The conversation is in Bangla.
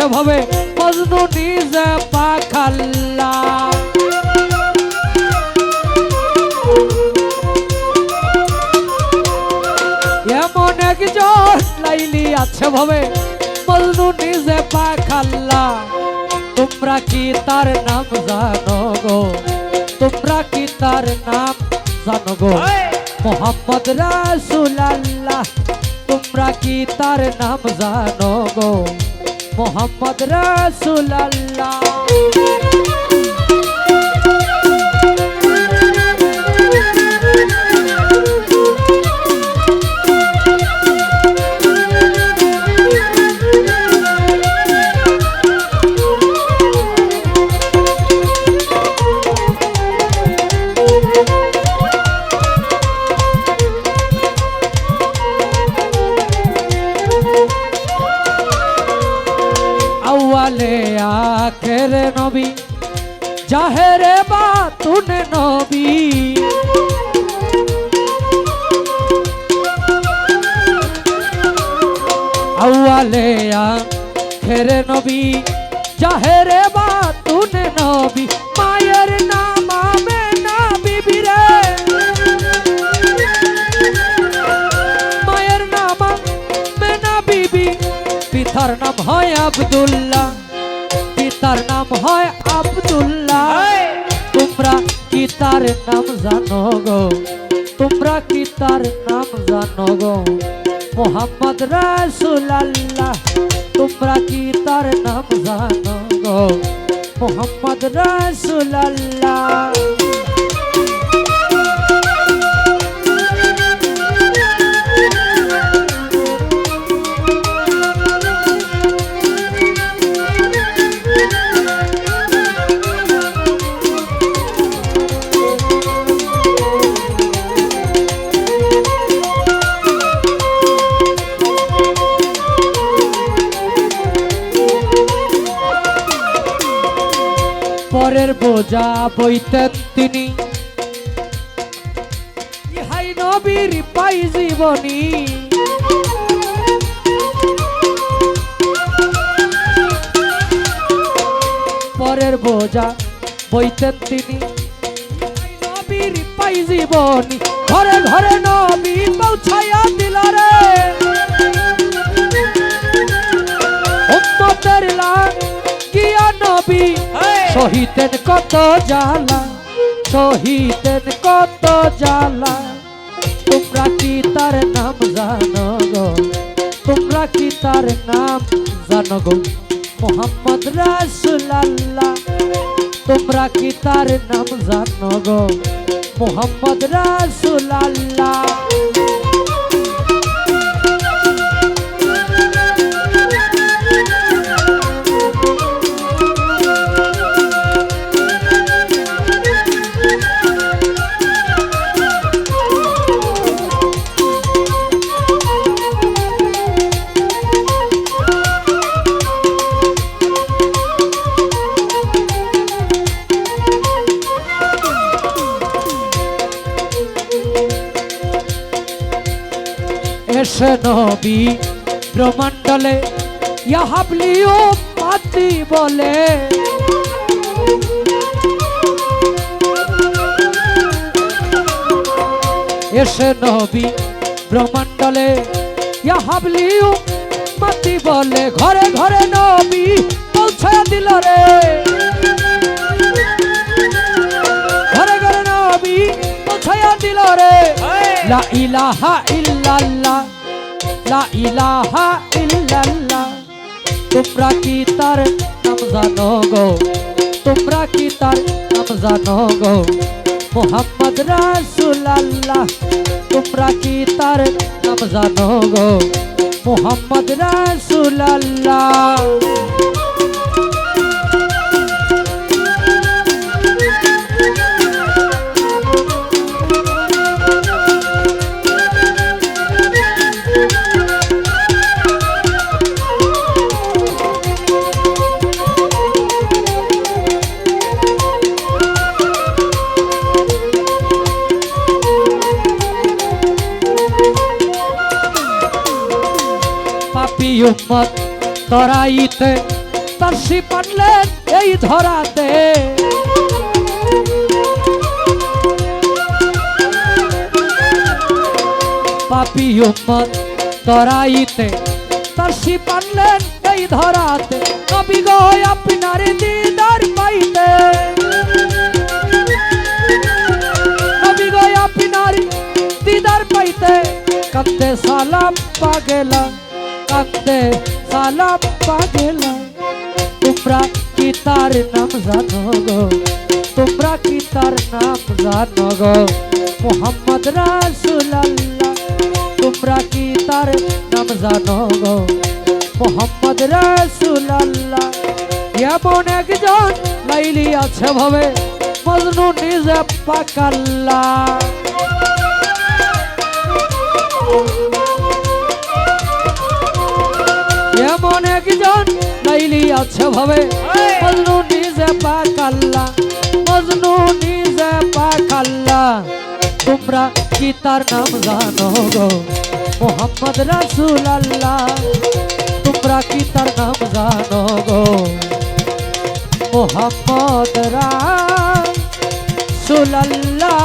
আছে ভাবে মজনু নিজে পাখাল্লা। এমন একজন লাইলি আছে ভাবে মজনু নিজে পাখাল্লা। তোমরা কি তার নাম জানো গো? তোমরা কি তার নাম জানো গো? মোহাম্মদ রাসুল আল্লাহ তোমরা কি তার নাম জানো গো? মোহাম্মদ রাসুল আখের নবী, জাহেরে বাতুনে নবী। আউয়ালে আখের নবী, জাহেরে বাতুনে নবী, মায়ের নাম আমে না বিবিরে মায়ের নাম মেনা বিবি, পিতার নাম হয় আব্দুল্লাহ। হয় আবদুল্লাহ। তোমরা কি তার নাম জানো গো? তোমরা কি তার নাম জানো গো? মোহাম্মদ রাসুল আল্লাহ তোমরা কি তার নাম জানো গো? মোহাম্মদ রাসুল পরের বোঝা বইতেন তিনি। ইহাই নবীর পাই জীবনী। পরের বোঝা বইতেন তিনি। নবীর পাই জীবনী। ঘরে ঘরে নবী পৌঁছাইয়া শহীদের কত জ্বালা, শহীদের কত জ্বালা। তোমরা কি তার নাম জানো গো? তোমরা কি তার নাম জানো গো? মোহাম্মদ রাসুলাল্লাহ, তোমরা কি তার নাম জানো গো? মোহাম্মদ রাসুলাল্লাহ। এসে নবী ব্রহ্মাণ্ডলে ইয়াহাবলিও মাতি বলে। এসে নবী ব্রহ্মাণ্ডলে ইয়াহাবলিও মাতি বলে। ঘরে ঘরে নবী পৌঁছে দিল রে ঘরে ঘরে নবী পৌঁছে দিল রে লা ইলাহা ইল্লাল্লাহ। লা ইলাহা ইল্লাল্লাহ। তোমরা কি তার নাম জানো গো? তোমরা কি তার নাম জানো গো? মোহাম্মদ রাসুলাল্লাহ, তোমরা কি তার নাম জানো গো? মোহাম্মদ রাসুলাল্লাহ। উম্মত তরাইতে তার শিপ আনলেন এই ধরাতে। পাপি উম্মত তরাইতে তার শিপ আনলেন এই ধরাতে। নবী গো, আপনার দিদার পাইতে। নবী গো, আপনার দিদার পাইতে। কান্দে সালাম তার নাম জানো গো? তোমরা কি তার নাম জানো গো? মোহাম্মদ রাসুলাল্লাহ, তোমরা কি তার নাম জানো গো? মোহাম্মদ রাসুলাল্লাহ, এমন একজন লাইলি আছে ভাবে, মজনু নিজে পাকাল্লা। এমন একজন লাইলি আছে ভাবে? মজনু নিজে পাকাল্লা মজনু নিজে পাকাল্লা তোমরা কি তার নাম জানো গো? মোহাম্মদ রাসুল আল্লাহ তোমরা কি তার নাম জানো গো? মোহাম্মদ রাসুল আল্লাহ